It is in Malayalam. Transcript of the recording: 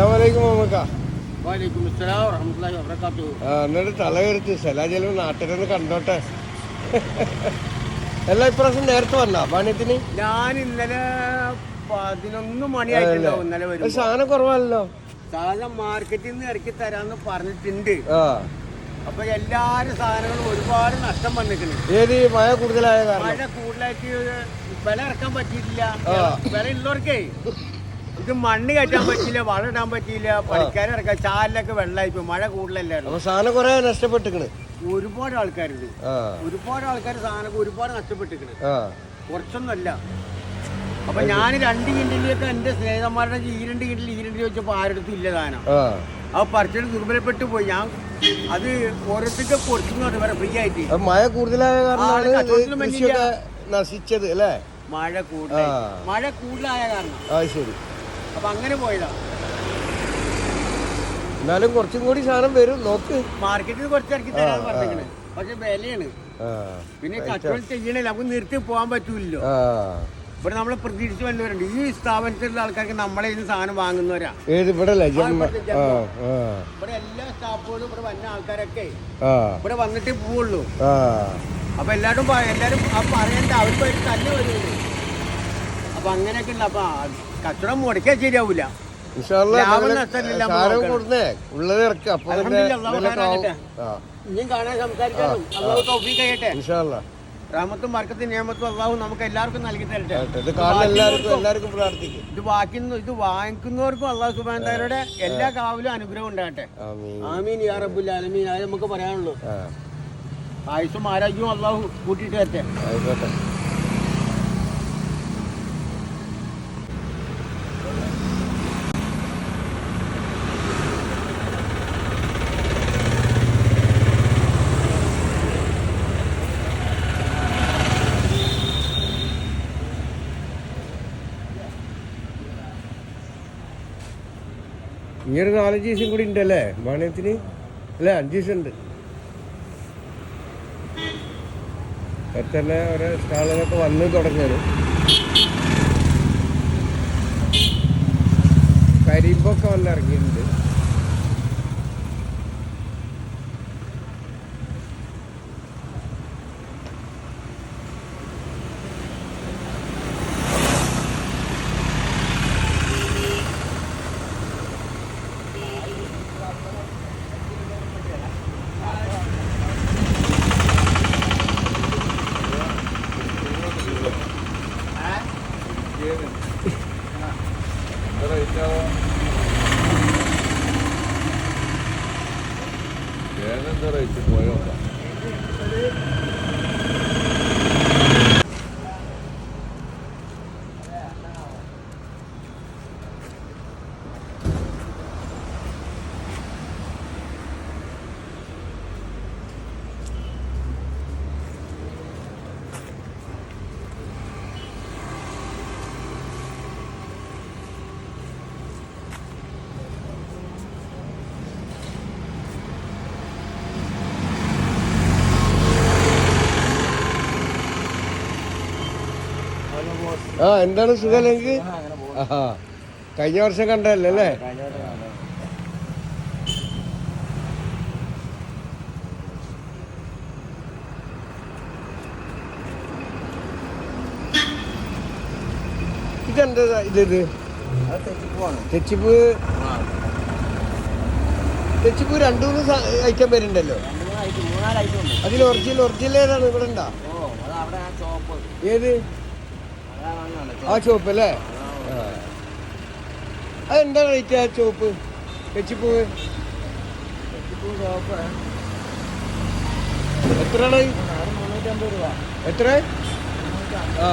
അസ്സലാമലൈക്കും മമ്മക്ക വാലേക്കും അസ്സലാം വറഹ്മത്തുള്ളാഹി വബറകാതുഹു. ആ എന്നിട്ട് തല കരുത്തി സ്ഥല ചെലവ് നാട്ടിലൊന്ന് കണ്ടോട്ടെ. എല്ലാ ഇപ്രാവശ്യം നേരത്തെ വന്നാ പണിയത്തിന്? ഞാൻ ഇന്നലെ പതിനൊന്ന് മണിയായിട്ടുണ്ടാവും ഇന്നലെ വരും സാധനം കുറവല്ലോ സാധനം മാർക്കറ്റിൽ നിന്ന് ഇറക്കി തരാന്ന് പറഞ്ഞിട്ടുണ്ട്. അപ്പൊ എല്ലാരും സാധനങ്ങളും ഒരുപാട് നഷ്ടം വന്നിട്ടുണ്ട് ഏത് മഴ കൂടുതലായ മഴ കൂടുതലായിട്ട് വില ഇറക്കാൻ പറ്റിയിട്ടില്ല. വില ഉള്ളവർക്കേ. ഇത് മണ്ണ് കയറ്റാൻ പറ്റിയില്ല വളം ഇടാൻ പറ്റിയില്ല പണിക്കാരെ ഇറക്കാൻ ചാലിലൊക്കെ വെള്ളമായിപ്പോ മഴ കൂടുതലല്ലായിരുന്നു. അപ്പൊ സാധനം കുറെ നഷ്ടപ്പെട്ടിക്കണ്. ഒരുപാട് ആൾക്കാരുണ്ട്. ഒരുപാട് ആൾക്കാർ സാധനം ഒരുപാട് നഷ്ടപ്പെട്ടിരിക്കണ് ആ. കുറച്ചൊന്നുമല്ല. അപ്പൊ ഞാൻ രണ്ട് കിണ്ടിലേക്ക് എന്റെ സ്നേഹിതന്മാരുടെ ഈ രണ്ട് കിണ്ടിൽ ഈ രണ്ട് ചോദിച്ചപ്പോ ആരുടെ ഇല്ല സാധനം. ആ. പറിച്ചിട്ട് ദുർബലപ്പെട്ടു പോയി. ഞാൻ അത് ഓരോരുത്തർക്ക് കൊടുക്കുന്നുണ്ട് വേറെ ഫ്രീ ആയിട്ട്. മഴ കൂടുതലായ കാരണം കാരണമാണ് നശിച്ചത് അല്ലേ? മഴ കൂടുതൽ മഴ കൂടുതലായ കാരണം. ശരി. അപ്പൊ അങ്ങനെ പോയതാ. എന്നാലും കുറച്ചും കൂടി സാധനം വരും നോക്ക്. മാർക്കറ്റിൽ കുറച്ച് ഇറക്കി തരാൻ പക്ഷെ വിലയാണ്. പിന്നെ കച്ചവടം ചെയ്യണില്ല നമുക്ക് നിർത്തി പോകാൻ പറ്റൂല്ലോ ഇവിടെ നമ്മളെ പ്രതീക്ഷിച്ച് വന്നവരുണ്ട്. ഈ സ്ഥാപനത്തിലുള്ള ആൾക്കാർക്ക് നമ്മളെ ഇന്ന് സാധനം വാങ്ങുന്നവരാ. ഏത് ഇവിടെ ഇവിടെ എല്ലാ സ്റ്റാഫുകളും ഇവിടെ വന്ന ആൾക്കാരൊക്കെ ഇവിടെ വന്നിട്ടേ പോവുള്ളൂ. അപ്പൊ എല്ലാരും എല്ലാരും പറയണ്ട അവർക്ക് തന്നെ വരുള്ളൂ അപ്പൊ അങ്ങനെയൊക്കെ ഉണ്ട്. അപ്പൊ കച്ചവടം മുടക്കിയാൽ ശരിയാവൂല. ഇൻഷാല്ലാ ലാഭം നിങ്ങൾ നഷ്ടമില്ല നമ്മൾ സാധനം നോക്കണം. കൊടുന്നേ ഉള്ളത് ഇറക്കുക അപ്പൊ അതിന്റെ അൽഹംദുലില്ലാ, അള്ളാഹു വിലയൊക്കെ ആവും. കാണാകട്ടെ. ആ. ഇനിയും കാണാൻ സംസാരിക്കാനും. അള്ളാഹു റാമത്തും വർക്കത്തും നിയമത്തും അള്ളാഹു നമുക്ക് എല്ലാവർക്കും നൽകി തരട്ടെ. ഇത് പ്രാർത്ഥിക്കും. ഇത് വാങ്ങിക്കുന്നവർക്കും അള്ളാഹു സുബാനയുടെ എല്ലാ കാവിലും അനുഗ്രഹം ഉണ്ടാകട്ടെ. ആമീൻ. യാ റബ്ബുൽ ആലമീൻ. അത് നമുക്ക് പറയാനുള്ളൂ. ആയുസും ആരോഗ്യവും അള്ളാഹു കൂട്ടിയിട്ട് തരട്ടെ ആയിക്കോട്ടെ ഒരു നാലഞ്ച് ദിവസം കൂടി ഉണ്ടല്ലേ? വാണിയത്തിന് അല്ലേ അഞ്ച് ദിവസം ഉണ്ട്. തന്നെ ഓരോ സ്റ്റാളുകളൊക്കെ വന്ന് തുടങ്ങിയത് കരിമ്പൊക്കെ വന്ന് ഇറങ്ങിയിട്ടുണ്ട് ആ എന്താണ് സുഖല്ലെങ്കിൽ ആ കഴിഞ്ഞ വർഷം കണ്ടല്ലേ അല്ലേ? ഇതെന്താ ഇത്? ഇത് തെച്ചിപ്പ്. തെച്ചിപ്പ് രണ്ടു മൂന്ന് ഐറ്റം വരുന്നുണ്ടല്ലോ. അതിൽ ഒറിജിനൽ ഒറിജിനൽ ഏതാണ്? ഇവിടെ ഉണ്ടോ? ഏത്? ആ ചുവപ്പ് അല്ലേ. അതെന്താ റേറ്റ് ആ ചുവപ്പ്? വെച്ചിപ്പൂവ്? എത്ര എത്ര ആ.